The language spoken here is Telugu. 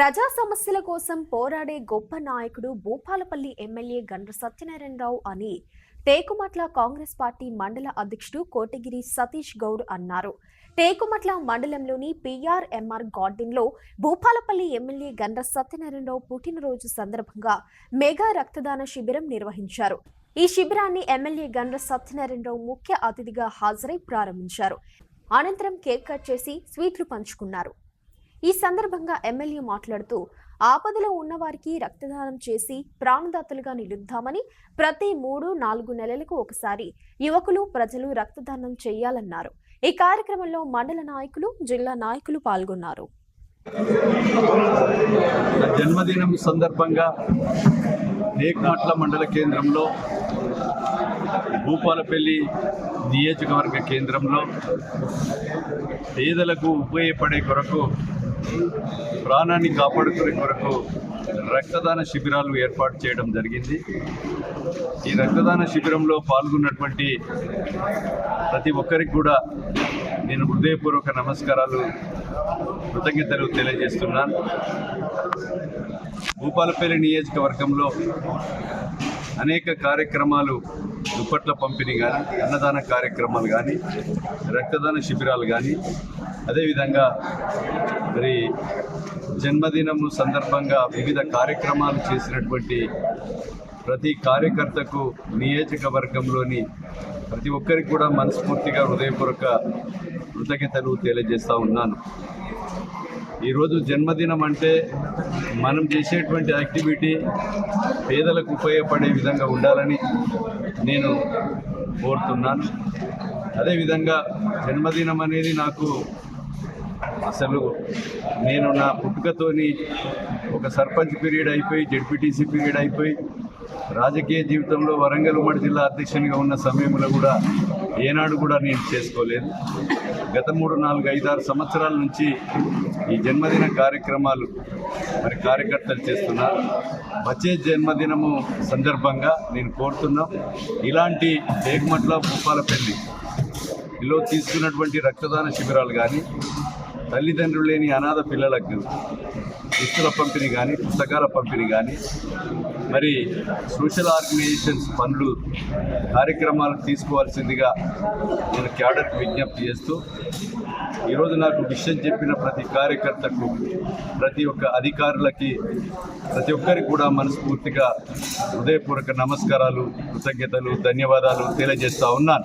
ప్రజా సమస్యల కోసం పోరాడే గొప్ప నాయకుడు భూపాలపల్లి ఎమ్మెల్యే గండ్ర సత్యనారాయణరావు అని టేకుమట్ల కాంగ్రెస్ పార్టీ మండల అధ్యక్షుడు కోటగిరి సతీష్ గౌడ్ అన్నారు. టేకుమట్ల మండలంలోని పిఆర్ఎంఆర్ గార్డెన్లో భూపాలపల్లి ఎమ్మెల్యే గండ్ర సత్యనారాయణరావు పుట్టినరోజు సందర్భంగా మెగా రక్తదాన శిబిరం నిర్వహించారు. ఈ శిబిరాన్ని ఎమ్మెల్యే గండ్ర సత్యనారాయణరావు ముఖ్య అతిథిగా హాజరై ప్రారంభించారు. అనంతరం కేక్ కట్ చేసి స్వీట్లు పంచుకున్నారు. ఈ సందర్భంగా ఎమ్మెల్యే మాట్లాడుతూ ఆపదలో ఉన్నవారికి రక్తదానం చేసి ప్రాణదాతలుగా నిలుద్దామని ప్రతి మూడు నాలుగు నెలలకు ఒకసారి యువకులు ప్రజలు రక్తదానం చేయాలన్నారు. ఈ కార్యక్రమంలో మండల నాయకులు జిల్లా నాయకులు పాల్గొన్నారు. జన్మదినం సందర్భంగా నేక్మట్ల మండల కేంద్రంలో భూపాలపల్లి నియోజకవర్గ కేంద్రంలో పేదలకు ఉపయోగపడే కొరకు ప్రాణాన్ని కాపాడుకునే కొరకు రక్తదాన శిబిరాలు ఏర్పాటు చేయడం జరిగింది. ఈ రక్తదాన శిబిరంలో పాల్గొన్నటువంటి ప్రతి ఒక్కరికి కూడా నేను హృదయపూర్వక నమస్కారాలు కృతజ్ఞతలు తెలియజేస్తున్నాను. భూపాలపల్లి నియోజకవర్గంలో అనేక కార్యక్రమాలు దుప్పట్ల పంపిణీ కానీ అన్నదాన కార్యక్రమాలు కానీ రక్తదాన శిబిరాలు కానీ అదేవిధంగా మరి జన్మదినం సందర్భంగా వివిధ కార్యక్రమాలు చేసినటువంటి ప్రతి కార్యకర్తకు నియోజకవర్గంలోని ప్రతి ఒక్కరికి కూడా మనస్ఫూర్తిగా హృదయపూర్వక కృతజ్ఞతలు తెలియజేస్తూ ఉన్నాను. ఈరోజు జన్మదినం అంటే మనం చేసేటువంటి యాక్టివిటీ పేదలకు ఉపయోగపడే విధంగా ఉండాలని నేను కోరుతున్నాను. అదేవిధంగా జన్మదినం అనేది నాకు అసలు నేను నా పుట్టుకతోని ఒక సర్పంచ్ పీరియడ్ అయిపోయి జడ్పీటీసీ పీరియడ్ అయిపోయి రాజకీయ జీవితంలో వరంగల్ ఉమ్మడి జిల్లా అధ్యక్షునిగా ఉన్న సమయంలో కూడా ఏనాడు కూడా నేను చేసుకోలేదు. గత మూడు నాలుగు ఐదారు సంవత్సరాల నుంచి ఈ జన్మదిన కార్యక్రమాలు మరి కార్యకర్తలు చేస్తున్నారు. వచ్చే జన్మదినము సందర్భంగా నేను కోరుతున్నాం ఇలాంటి ఏకమట్ల భూపాలపల్లి లో తీసుకున్నటువంటి రక్తదాన శిబిరాలు కానీ తల్లిదండ్రులు లేని అనాథ పిల్లలకు దుస్తుల పంపిణీ కానీ పుస్తకాల పంపిణీ కానీ మరి సోషల్ ఆర్గనైజేషన్స్ పనులు కార్యక్రమాలు తీసుకోవాల్సిందిగా నేను క్యాడర్కి విజ్ఞప్తి చేస్తూ ఈరోజు నాకు విషయం చెప్పిన ప్రతి కార్యకర్తకు ప్రతి ఒక్క అధికారులకి ప్రతి ఒక్కరికి కూడా మనస్ఫూర్తిగా హృదయపూర్వక నమస్కారాలు కృతజ్ఞతలు ధన్యవాదాలు తెలియజేస్తా ఉన్నాను.